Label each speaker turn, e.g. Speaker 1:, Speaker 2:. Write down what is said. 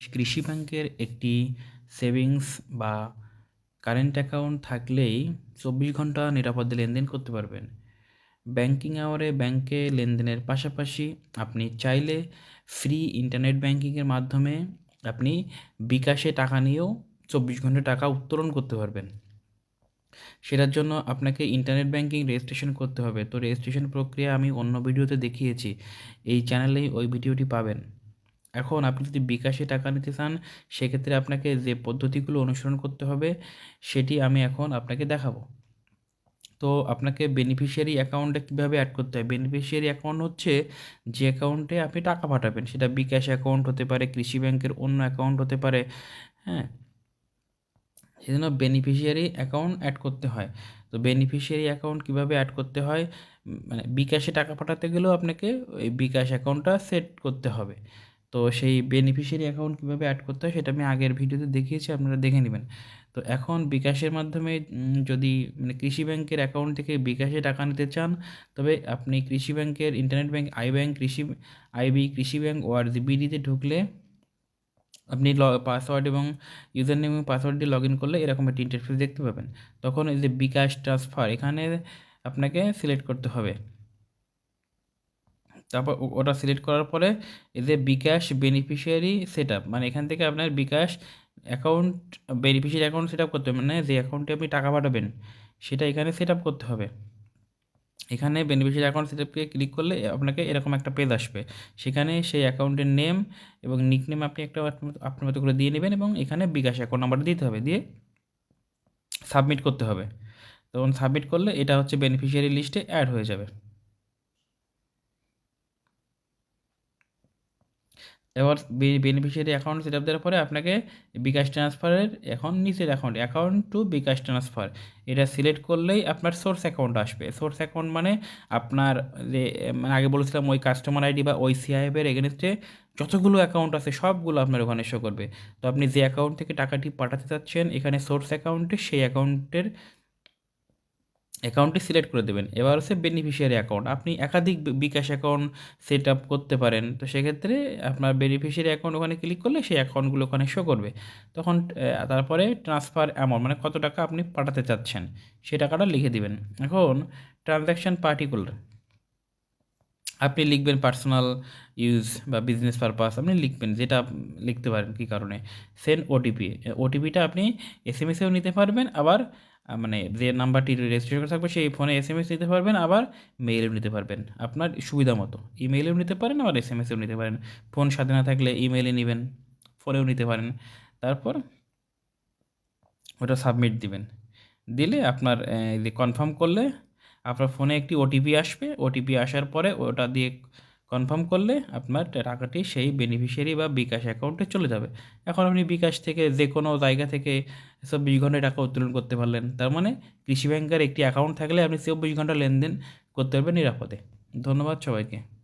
Speaker 1: কৃষি ব্যাংকের একটি সেভিংস বা কারেন্ট অ্যাকাউন্ট থাকলেই চব্বিশ ঘণ্টা নিরাপদে লেনদেন করতে পারবেন। ব্যাংকিং আওয়ারে ব্যাংকে লেনদেনের পাশাপাশি আপনি চাইলে ফ্রি ইন্টারনেট ব্যাংকিংয়ের মাধ্যমে আপনি বিকাশে টাকা নিয়েও চব্বিশ ঘণ্টা টাকা উত্তোলন করতে পারবেন। সেটার জন্য আপনাকে ইন্টারনেট ব্যাংকিং রেজিস্ট্রেশন করতে হবে। তো রেজিস্ট্রেশন প্রক্রিয়া আমি অন্য ভিডিওতে দেখিয়েছি। এই চ্যানেলেই ওই ভিডিওটি পাবেন। এখন আপনি যদি বিকাশে টাকা নিতে চান, সেক্ষেত্রে আপনাকে যে পদ্ধতিগুলো অনুসরণ করতে হবে, সেটি আমি এখন আপনাকে দেখাবো। তো আপনাকে বেনিফিশিয়ারি অ্যাকাউন্টে কীভাবে অ্যাড করতে হয়? বেনিফিশিয়ারি অ্যাকাউন্ট হচ্ছে যে অ্যাকাউন্টে আপনি টাকা পাঠাবেন, সেটা বিকাশ অ্যাকাউন্ট হতে পারে, কৃষি ব্যাংকের অন্য অ্যাকাউন্ট হতে পারে হ্যাঁ? সেজন্য বেনিফিশিয়ারি অ্যাকাউন্ট অ্যাড করতে হয়। তো বেনিফিশিয়ারি অ্যাকাউন্ট কীভাবে অ্যাড করতে হয়? মানে বিকাশে টাকা পাঠাতে গেলেও আপনাকে ওই বিকাশ অ্যাকাউন্টটা সেট করতে হবে। তো সেই বেনিফিশিয়ারি অ্যাকাউন্ট কীভাবে অ্যাড করতে হয় সেটা আমি আগের ভিডিওতে দেখিয়েছি, আপনারা দেখে নেবেন। তো এখন বিকাশের মাধ্যমে যদি মানে কৃষি ব্যাংকের অ্যাকাউন্ট থেকে বিকাশে টাকা নিতে চান, তবে আপনি কৃষি ব্যাংকের internet bank I bank Krishi IB Krishi bank worthy বিডিতে ঢুকলে আপনি ল পাসওয়ার্ড এবং ইউজার নেম এবং পাসওয়ার্ড দিয়ে লগ ইন করলে এরকম একটি ইন্টারফেস দেখতে পাবেন। তখন এই যে বিকাশ ট্রান্সফার এখানে আপনাকে সিলেক্ট করতে হবে। তারপর ওটা সিলেক্ট করার পরে যে বিকাশ বেনিফিশিয়ারি সেট মানে এখান থেকে আপনার bKash account beneficiary account set করতে হবে। মানে যে অ্যাকাউন্টে আপনি টাকা পাঠাবেন, সেটা এখানে সেট করতে হবে। এখানে বেনিফিশিয়ারি অ্যাকাউন্ট সেট আপকে ক্লিক করলে আপনাকে এরকম একটা পেজ আসবে। সেখানে সেই অ্যাকাউন্টের নেম এবং নিক নেম আপনি একটা আপনার মতো করে দিয়ে নেবেন এবং এখানে বিকাশ অ্যাকাউন্ট নাম্বার দিতে হবে। দিয়ে সাবমিট করতে হবে। তখন সাবমিট করলে এটা হচ্ছে বেনিফিশিয়ারি লিস্টে অ্যাড হয়ে যাবে। এবার বেনিফিশিয়ারি অ্যাকাউন্ট সেট আপ দেওয়ার পরে আপনাকে বিকাশ ট্রান্সফারের এখন নিচের account account to bKash transfer এটা সিলেক্ট করলেই আপনার সোর্স অ্যাকাউন্ট আসবে। সোর্স অ্যাকাউন্ট মানে আপনার যে মানে আগে বলেছিলাম ওই কাস্টমার আইডি বা ওই সিআইএফের এগেনস্টে যতগুলো অ্যাকাউন্ট আছে সবগুলো আপনার ওখানে শো করবে। তো আপনি যে অ্যাকাউন্ট থেকে টাকাটি পাঠাতে চাচ্ছেন, এখানে সোর্স অ্যাকাউন্টে সেই অ্যাকাউন্টের অ্যাকাউন্টটি সিলেক্ট করে দেবেন। এবার হচ্ছে বেনিফিশিয়ারি অ্যাকাউন্ট আপনি একাধিক বিকাশ অ্যাকাউন্ট সেট আপ করতে পারেন। তো সেক্ষেত্রে আপনার বেনিফিশিয়ারি অ্যাকাউন্ট ওখানে ক্লিক করলে সেই অ্যাকাউন্টগুলো ওখানে শো করবে। তখন তারপরে ট্রান্সফার অ্যামাউন্ট মানে কত টাকা আপনি পাঠাতে চাচ্ছেন সেই টাকাটা লিখে দিবেন। এখন ট্রানজ্যাকশান পার্টিকুলার আপনি লিখবেন পার্সোনাল ইউজ বা বিজনেস পারপাস আপনি লিখবেন যেটা লিখতে পারেন কী কারণে। সেন্ড ওটিপি ওটিপিটা আপনি এস এম এসেও নিতে পারবেন, আবার মানে যে নাম্বারটি রেজিস্ট্রেশন করা থাকবে, সেই ফোনে এস এম এস নিতে পারবেন, আবার মেইলেও নিতে পারবেন। আপনার সুবিধা মতো। ইমেইলেও নিতে পারেন, আবার এস এম এসেও নিতে পারেন। ফোন সাথে না থাকলে ইমেইলে নেবেন ফোনেও নিতে পারেন। তারপর ওটা সাবমিট দিবেন। দিলে আপনার কনফার্ম করলে আপনার ফোনে একটি ওটিপি আসবে। ওটিপি আসার পরে ওটা দিয়ে কনফার্ম করলে আপনার টাকাটি সেই বেনিফিশিয়ারি বা বিকাশ অ্যাকাউন্টে চলে যাবে। এখন আপনি বিকাশ থেকে যে কোনো জায়গা থেকে চব্বিশ ঘন্টায় টাকা উত্তোলন করতে পারলেন, তার মানে কৃষি ব্যাংকের একটি অ্যাকাউন্ট থাকলে আপনি চব্বিশ ঘণ্টা লেনদেন করতে পারবেন নিরাপদে। ধন্যবাদ সবাইকে।